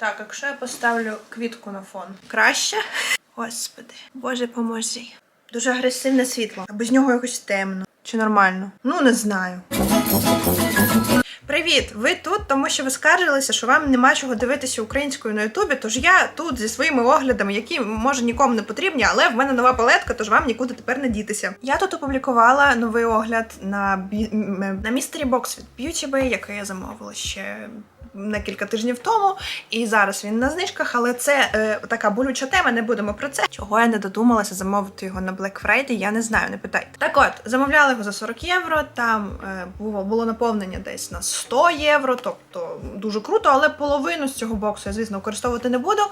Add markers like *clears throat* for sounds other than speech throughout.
Так, якщо я поставлю квітку на фон, краще? Господи, Боже, поможи. Дуже агресивне світло. А без нього якось темно. Чи нормально? Ну, не знаю. Привіт! Ви тут, тому що ви скаржилися, що вам нема чого дивитися українською на Ютубі. Тож я тут зі своїми оглядами, які може нікому не потрібні, але в мене нова палетка, тож вам нікуди тепер не дітися. Я тут опублікувала новий огляд на бі... на містері бокс від Beauty Bay, який я замовила ще. На кілька тижнів тому, і зараз він на знижках, але це е, така болюча тема. Не будемо про це. Чого я не додумалася замовити його на Black Friday, я не знаю, не питайте. Так от, замовляли його за 40 євро. Там е, було, було наповнення десь на 100 євро, тобто дуже круто, але половину з цього боксу я, звісно, використовувати не буду.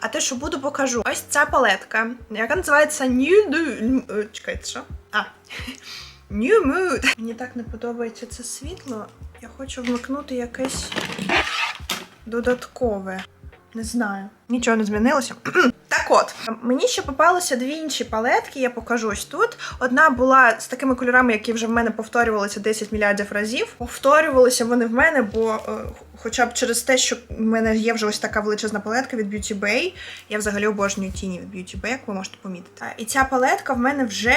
А те, що буду, покажу. Ось ця палетка, яка називається New Du... е, Чекайте, що? А. *laughs* New Mood. Мені так не подобається це світло. Я хочу вмикнути якесь додаткове. Не знаю. Нічого не змінилося. *clears throat* от, мені ще попалося дві інші палетки, я покажу ось тут. Одна була з такими кольорами, які вже в мене повторювалися 10 мільярдів разів. Повторювалися вони в мене, бо е, хоча б через те, що в мене є вже ось така величезна палетка від Beauty Bay. Я взагалі обожнюю тіні від Beauty Bay, як ви можете помітити. Е, І ця палетка в мене вже.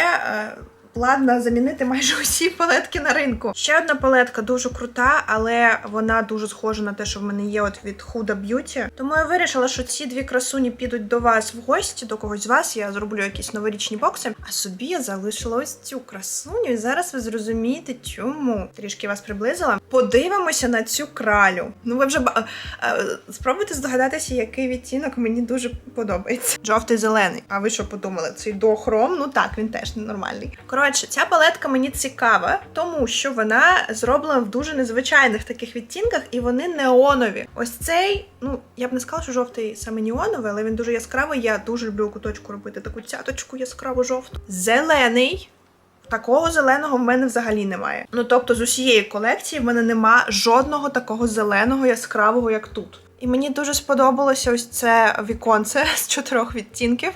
Е, Ладно замінити майже усі *laughs* палетки на ринку. Ще одна палетка дуже крута, але вона дуже схожа на те, що в мене є от від Huda Beauty. Тому я вирішила, що ці дві красуні підуть до вас в гості, до когось з вас. Я зроблю якісь новорічні бокси. А собі я залишила ось цю красуню, і зараз ви зрозумієте, чому. Трішки вас приблизила. Подивимося на цю кралю. Ну ви вже ба- е, спробуйте здогадатися, який відтінок мені дуже подобається. Жовтий зелений. А ви що подумали? Цей дохром? Ну так, він теж ненормальний. Коротше, ця палетка мені цікава, тому що вона зроблена в дуже незвичайних таких відтінках, і вони неонові. Ось цей, ну я б не сказала, що жовтий саме неоновий, але він дуже яскравий. Я дуже люблю куточку робити таку цяточку яскраву жовту. Зелений. Такого зеленого в мене взагалі немає. Ну тобто, з усієї колекції в мене нема жодного такого зеленого яскравого, як тут. І мені дуже сподобалося ось це віконце *laughs* з чотирьох відтінків.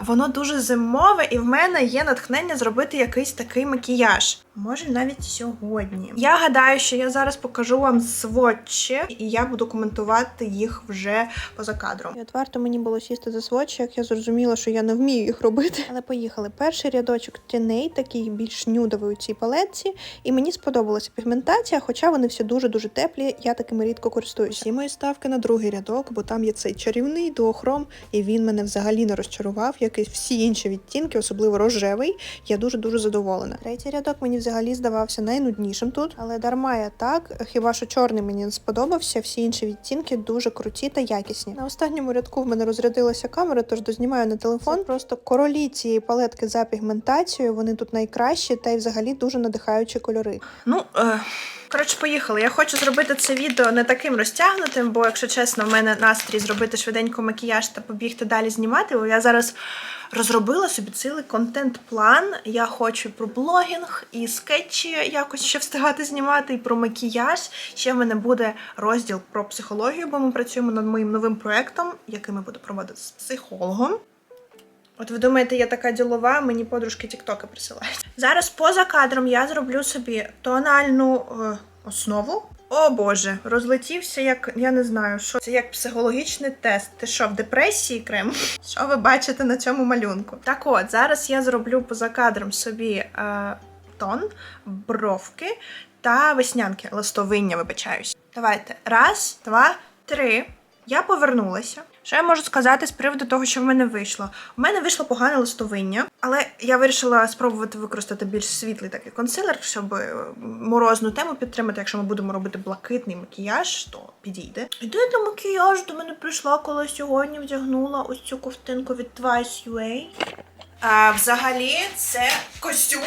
Воно дуже зимове, і в мене є натхнення зробити якийсь такий макіяж. Може, навіть сьогодні. Я гадаю, що я зараз покажу вам сводчі, і я буду коментувати їх вже поза кадром. І от варто мені було сісти за сводчі, як я зрозуміла, що я не вмію їх робити. Але поїхали. Перший рядочок тіней, такий більш нюдовий у цій палетці, і мені сподобалася пігментація, хоча вони всі дуже-дуже теплі, я такими рідко користуюся. Всі мої ставки на другий рядок, бо там є цей чарівний дуохром, і він мене взагалі не розчарував, як і всі інші відтінки, особливо рожевий. Я дуже-дуже задоволена. Третій рядок мені взагалі здавався найнуднішим тут, але дарма я так. Хіба що чорний мені не сподобався, всі інші відтінки дуже круті та якісні. На останньому рядку в мене розрядилася камера, тож дознімаю на телефон. Це просто королі цієї палетки за пігментацією. Вони тут найкращі та й взагалі дуже надихаючі кольори. Ну, е... Коротше, поїхали. Я хочу зробити це відео не таким розтягнутим, бо, якщо чесно, в мене настрій зробити швиденько макіяж та побігти далі знімати. Бо я зараз розробила собі цілий контент-план. Я хочу про блогінг, і скетчі якось ще встигати знімати, і про макіяж. Ще в мене буде розділ про психологію, бо ми працюємо над моїм новим проектом, який ми буду проводити з психологом. От ви думаєте, я така ділова, мені подружки тіктоки присилають. Зараз поза кадром я зроблю собі тональну е, основу. О Боже, розлетівся як я не знаю, що це як психологічний тест. Ти що, в депресії крем? Що ви бачите на цьому малюнку? Так от, зараз я зроблю поза кадром собі е, тон, бровки та веснянки, ластовиння, вибачаюсь. Давайте. Раз, два, три. Я повернулася. Що я можу сказати з приводу того, що в мене вийшло? У мене вийшло погане листовиння, але я вирішила спробувати використати більш світлий такий консилер, щоб е, морозну тему підтримати. Якщо ми будемо робити блакитний макіяж, то підійде. Ідея до макіяжу до мене прийшла, коли сьогодні вдягнула ось цю ковтинку від Twice UA. А, взагалі, це костюм.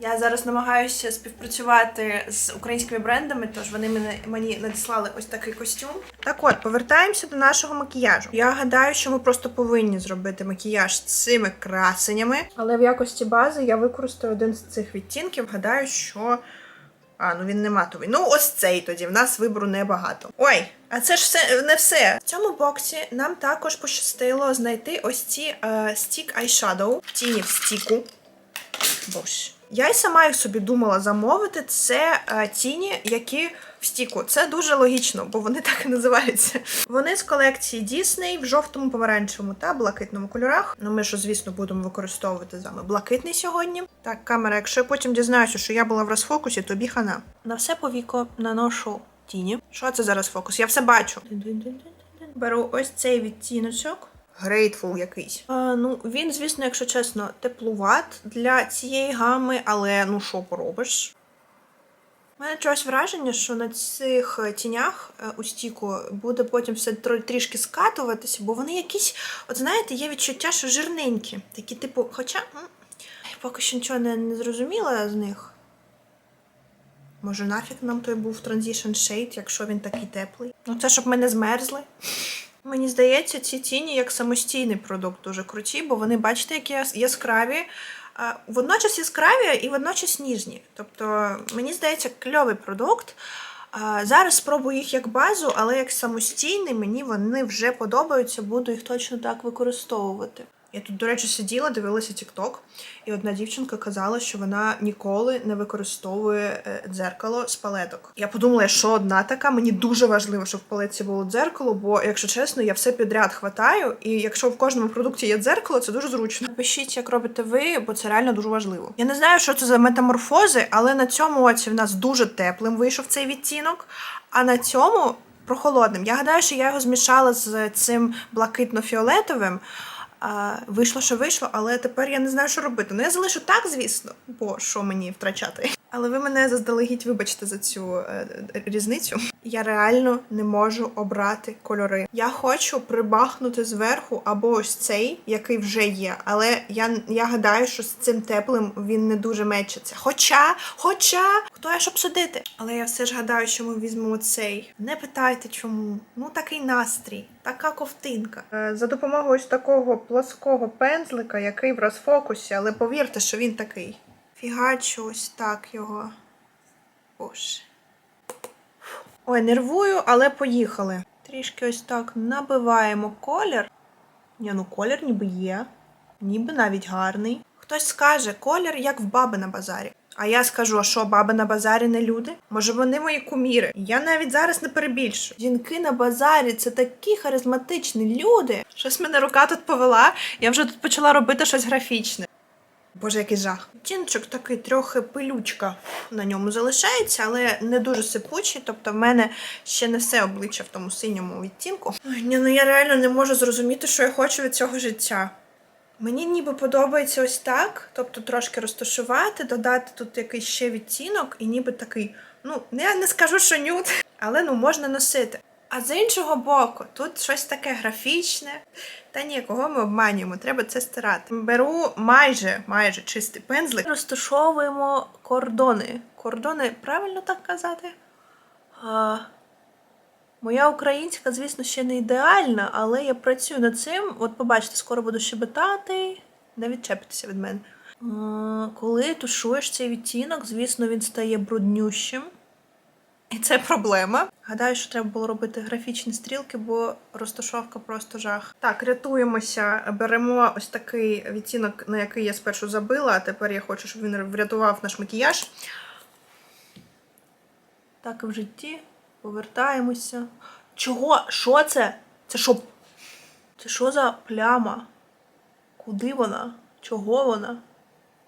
Я зараз намагаюся співпрацювати з українськими брендами, тож вони мені надіслали ось такий костюм. Так от, повертаємося до нашого макіяжу. Я гадаю, що ми просто повинні зробити макіяж цими красенями. Але в якості бази я використаю один з цих відтінків. Гадаю, що. А, ну він не матовий. Ну, ось цей тоді. В нас вибору небагато. Ой, а це ж все не все. В цьому боксі нам також пощастило знайти ось ці е, стік eyeshadow, тіні в стіку. Боже. Я й сама їх собі думала замовити. Це е, тіні, які в стіку. Це дуже логічно, бо вони *laughs* так і називаються. Вони з колекції Disney в жовтому, помаранчевому та блакитному кольорах. Ну, ми ж, звісно, будемо використовувати з вами блакитний сьогодні. Так, камера, якщо я потім дізнаюся, що я була в розфокусі, тобі хана. На все по віко наношу тіні. Що це зараз фокус? Я все бачу. Беру ось цей відтіночок. Grateful якийсь. А, ну, він, звісно, якщо чесно, теплуват для цієї гами, але ну що поробиш? У мене чогось враження, що на цих е, тінях е, у стіку буде потім все трішки скатуватися, бо вони якісь, от знаєте, є відчуття, що жирненькі. Такі, типу, хоча я поки що нічого не, не зрозуміла з них. Може, нафіг нам той був Transition Shade, якщо він такий теплий. Ну, це щоб ми не змерзли. Мені здається, ці тіні як самостійний продукт дуже круті, бо вони, бачите, які яскраві. Водночас яскраві і водночас ніжні. Тобто, мені здається, кльовий продукт. Зараз спробую їх як базу, але як самостійний, мені вони вже подобаються, буду їх точно так використовувати. Я тут, до речі, сиділа, дивилася TikTok, і одна дівчинка казала, що вона ніколи не використовує е, дзеркало з палеток. Я подумала, я що одна така, мені дуже важливо, щоб в палетці було дзеркало, бо, якщо чесно, я все підряд хватаю, і якщо в кожному продукті є дзеркало, це дуже зручно. Пишіть, як робите ви, бо це реально дуже важливо. Я не знаю, що це за метаморфози, але на цьому оці в нас дуже теплим вийшов цей відтінок, а на цьому прохолодним. Я гадаю, що я його змішала з цим блакитно-фіолетовим. А, вийшло, що вийшло, але тепер я не знаю, що робити. Ну, я залишу так, звісно, бо що мені втрачати. Але ви мене заздалегідь вибачте за цю е, різницю. Я реально не можу обрати кольори. Я хочу прибахнути зверху або ось цей, який вже є. Але я, я гадаю, що з цим теплим він не дуже мечиться. Хоча, хоча, хто я щоб судити? Але я все ж гадаю, що ми візьмемо цей. Не питайте чому. Ну такий настрій, така ковтинка. Е, За допомогою ось такого плоского пензлика, який в розфокусі, але повірте, що він такий. Фігачу ось так його. Боже. Ой, нервую, але поїхали. Трішки ось так набиваємо колір. Ні, ну колір ніби є, ніби навіть гарний. Хтось скаже, колір як в баби на базарі. А я скажу, а що баби на базарі не люди? Може, вони мої куміри? Я навіть зараз не перебільшую. Жінки на базарі це такі харизматичні люди. Щось мене рука тут повела. Я вже тут почала робити щось графічне. Боже, який жах. Тінчик такий трохи пилючка на ньому залишається, але не дуже сипучий. Тобто в мене ще не все обличчя в тому синьому відтінку. Ой, ні, ну я реально не можу зрозуміти, що я хочу від цього життя. Мені ніби подобається ось так, тобто трошки розташувати, додати тут якийсь ще відтінок, і ніби такий, ну, я не скажу, що нюд, але ну можна носити. А з іншого боку, тут щось таке графічне. Та ні, кого ми обманюємо, треба це стирати. Беру майже майже чистий пензлик. Розташовуємо кордони. Кордони, правильно так казати? А, моя українська, звісно, ще не ідеальна, але я працюю над цим. От побачите, скоро буду щебетати. Не відчепитися від мене. Коли тушуєш цей відтінок, звісно, він стає бруднющим. І це проблема. Гадаю, що треба було робити графічні стрілки, бо розташовка просто жах. Так, рятуємося, беремо ось такий відтінок, на який я спершу забила, а тепер я хочу, щоб він врятував наш макіяж. Так і в житті. Повертаємося. Чого? Що це? Це що? Це що за пляма? Куди вона? Чого вона?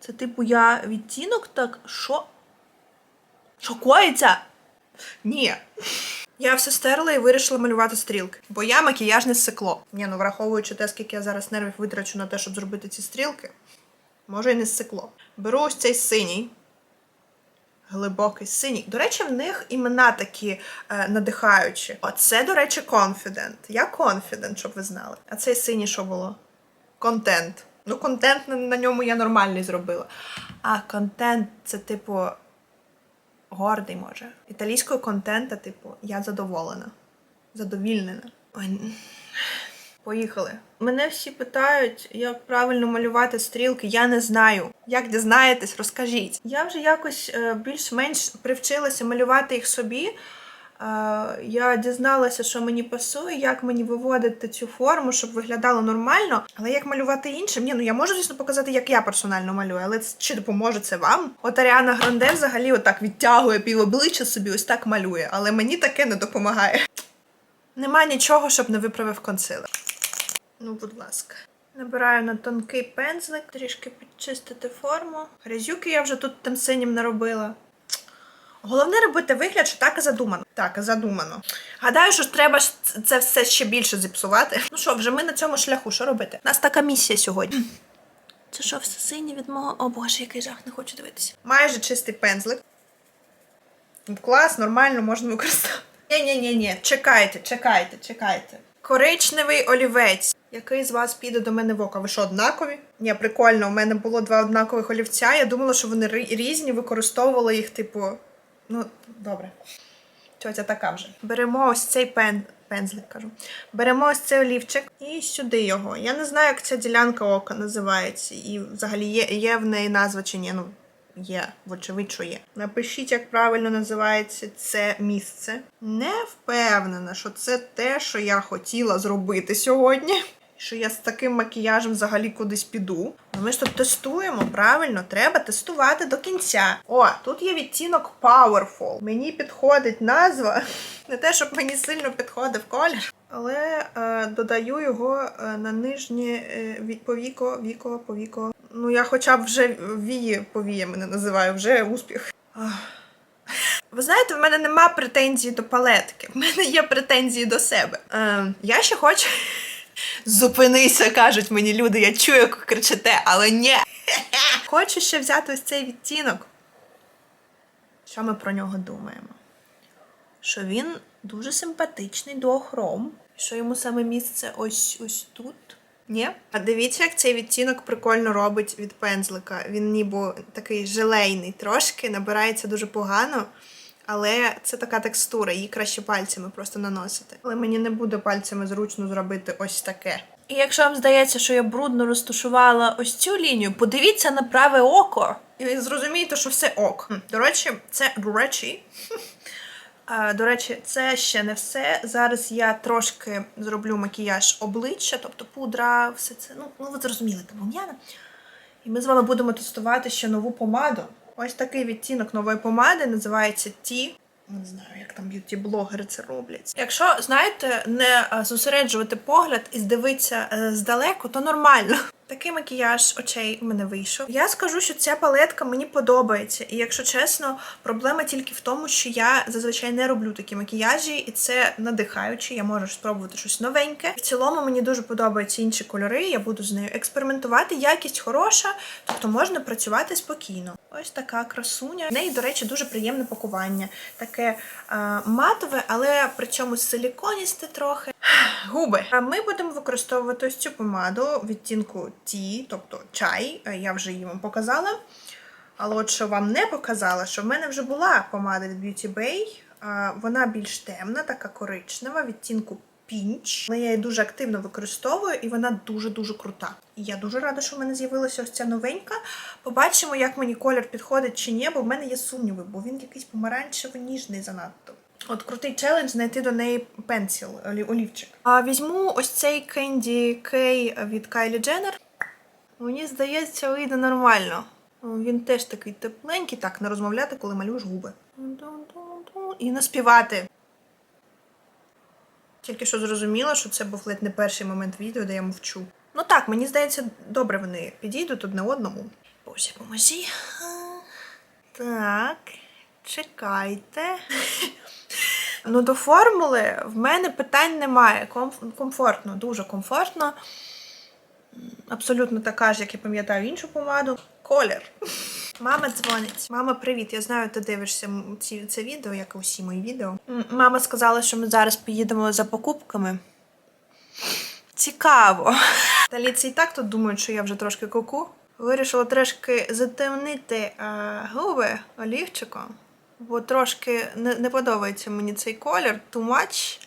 Це типу я відтінок так. Що? Що коїться? Ні. Я все стерла і вирішила малювати стрілки, бо я макіяжне сикло. Ні, ну враховуючи те, скільки я зараз нервів витрачу на те, щоб зробити ці стрілки, може і не сикло. Беру ось цей синій, глибокий синій. До речі, в них імена такі е, надихаючі. Оце, до речі, confident. Я confident, щоб ви знали. А цей синій що було? Контент. Ну, контент на ньому я нормальний зробила. А контент це типу гордий може. Італійського контента, типу, я задоволена. Задовільнена. Поїхали. Мене всі питають, як правильно малювати стрілки. Я не знаю. Як дізнаєтесь, розкажіть. Я вже якось е, більш-менш привчилася малювати їх собі. Я дізналася, що мені пасує, як мені виводити цю форму, щоб виглядало нормально. Але як малювати іншим? Ні, ну я можу, звісно, показати, як я персонально малюю, але це- чи допоможе це вам? От Аріана Гранде взагалі отак відтягує пів обличчя собі, ось так малює, але мені таке не допомагає. Нема нічого, щоб не виправив консилер. Ну, будь ласка. Набираю на тонкий пензлик, трішки підчистити форму. Грязюки я вже тут тим синім наробила. Головне робити вигляд, що так і задумано. Так, і задумано. Гадаю, що треба це все ще більше зіпсувати. Ну що, вже ми на цьому шляху, що робити? У нас така місія сьогодні. *clears throat* Це що, все синє від мого. О боже, який жах, не хочу дивитися. Майже чистий пензлик. Клас, нормально, можна використовувати. Ні-ні-ні, чекайте, чекайте, чекайте. Коричневий олівець. Який з вас піде до мене в око? Ви що, однакові? Ні, прикольно. У мене було два однакових олівця. Я думала, що вони різні, використовувала їх, типу. Ну, добре. Тьотя така вже. Беремо ось цей пен... пензлик, кажу. Беремо ось цей олівчик і сюди його. Я не знаю, як ця ділянка ока називається. І взагалі є, є в неї назва чи ні. Ну, є, вочевидь, що є. Напишіть, як правильно називається це місце. Не впевнена, що це те, що я хотіла зробити сьогодні. Що я з таким макіяжем взагалі кудись піду. Ну, Ми ж тут тестуємо, правильно, треба тестувати до кінця. О, тут є відтінок Powerful. Мені підходить назва. *laughs* Не те, щоб мені сильно підходив колір. Але е, додаю його е, на нижнє е, повіко, віко, повіко. Ну, я хоча б вже вії повіями не називаю, вже успіх. Ви знаєте, в мене нема претензій до палетки. *laughs* В мене є претензії до себе. Е, я ще хочу. Зупинися, кажуть мені люди, я чую, як ви кричите, але ні. *laughs* Хочу ще взяти ось цей відтінок. Що ми про нього думаємо? Що він дуже симпатичний дуохром, що йому саме місце ось ось тут. Ні? А дивіться, як цей відтінок прикольно робить від пензлика. Він ніби такий желейний трошки, набирається дуже погано. Але це така текстура, її краще пальцями просто наносити. Але мені не буде пальцями зручно зробити ось таке. І якщо вам здається, що я брудно розташувала ось цю лінію, подивіться на праве око. І зрозумієте, що все ок. До речі, це до речі. *laughs* До речі, це ще не все. Зараз я трошки зроблю макіяж обличчя, тобто пудра, все це. Ну, ну ви зрозуміли, тому Яна. І ми з вами будемо тестувати ще нову помаду. Ось такий відтінок нової помади називається Ті. Не знаю, як там б'юті-блогери це роблять. Якщо, знаєте, не е, зосереджувати погляд і здивитися е, здалеку, то нормально. Такий макіяж очей у мене вийшов. Я скажу, що ця палетка мені подобається. І якщо чесно, проблема тільки в тому, що я зазвичай не роблю такі макіяжі, і це надихаюче. Я можу спробувати щось новеньке. В цілому мені дуже подобаються інші кольори. Я буду з нею експериментувати. Якість хороша, тобто можна працювати спокійно. Ось така красуня. В неї, до речі, дуже приємне пакування. Таке е, матове, але при цьому силіконісте трохи. Губи. А ми будемо використовувати ось цю помаду відтінку ті, тобто чай. Е, Я вже її вам показала. Але от що вам не показала, що в мене вже була помада від Beauty Bay. Вона більш темна, така коричнева, відтінку пінч. Але я її дуже активно використовую, і вона дуже-дуже крута. І я дуже рада, що в мене з'явилася ось ця новенька. Побачимо, як мені колір підходить чи ні, бо в мене є сумніви, бо він якийсь помаранчево-ніжний занадто. От крутий челендж знайти до неї пенсіл, олівчик. А візьму ось цей Candy K від Kylie Jenner. Мені здається, вийде нормально. Він теж такий тепленький, так, не розмовляти, коли малюєш губи. І наспівати. Тільки що зрозуміла, що це був ледь не перший момент відео, де я мовчу. Ну так, мені здається, добре вони підійдуть одне одному. Боже, поможі. Так, чекайте. Ну, до формули в мене питань немає. Комфортно, дуже комфортно. Абсолютно така ж, як я пам'ятаю іншу помаду. Колір. Мама дзвонить. Мама, привіт. Я знаю, ти дивишся ці, це відео, як і усі мої відео. Мама сказала, що ми зараз поїдемо за покупками. Цікаво. Та ліці і так тут думають, що я вже трошки куку. Вирішила трошки затемнити е, губи олівчиком, бо трошки не, не подобається мені цей колір. Too much.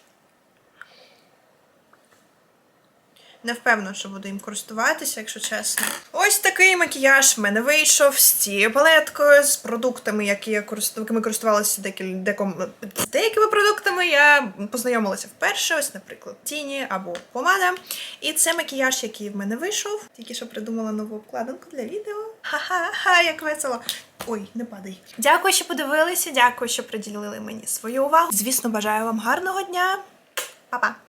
Не впевнена, що буду їм користуватися, якщо чесно. Ось такий макіяж в мене вийшов з цією палеткою, з продуктами, які я користувалася деком... з деякими продуктами. Я познайомилася вперше, ось, наприклад, тіні або помада. І це макіяж, який в мене вийшов. Тільки що придумала нову обкладинку для відео. Ха-ха-ха, як весело. Ой, не падай. Дякую, що подивилися. Дякую, що приділили мені свою увагу. Звісно, бажаю вам гарного дня. Па-па!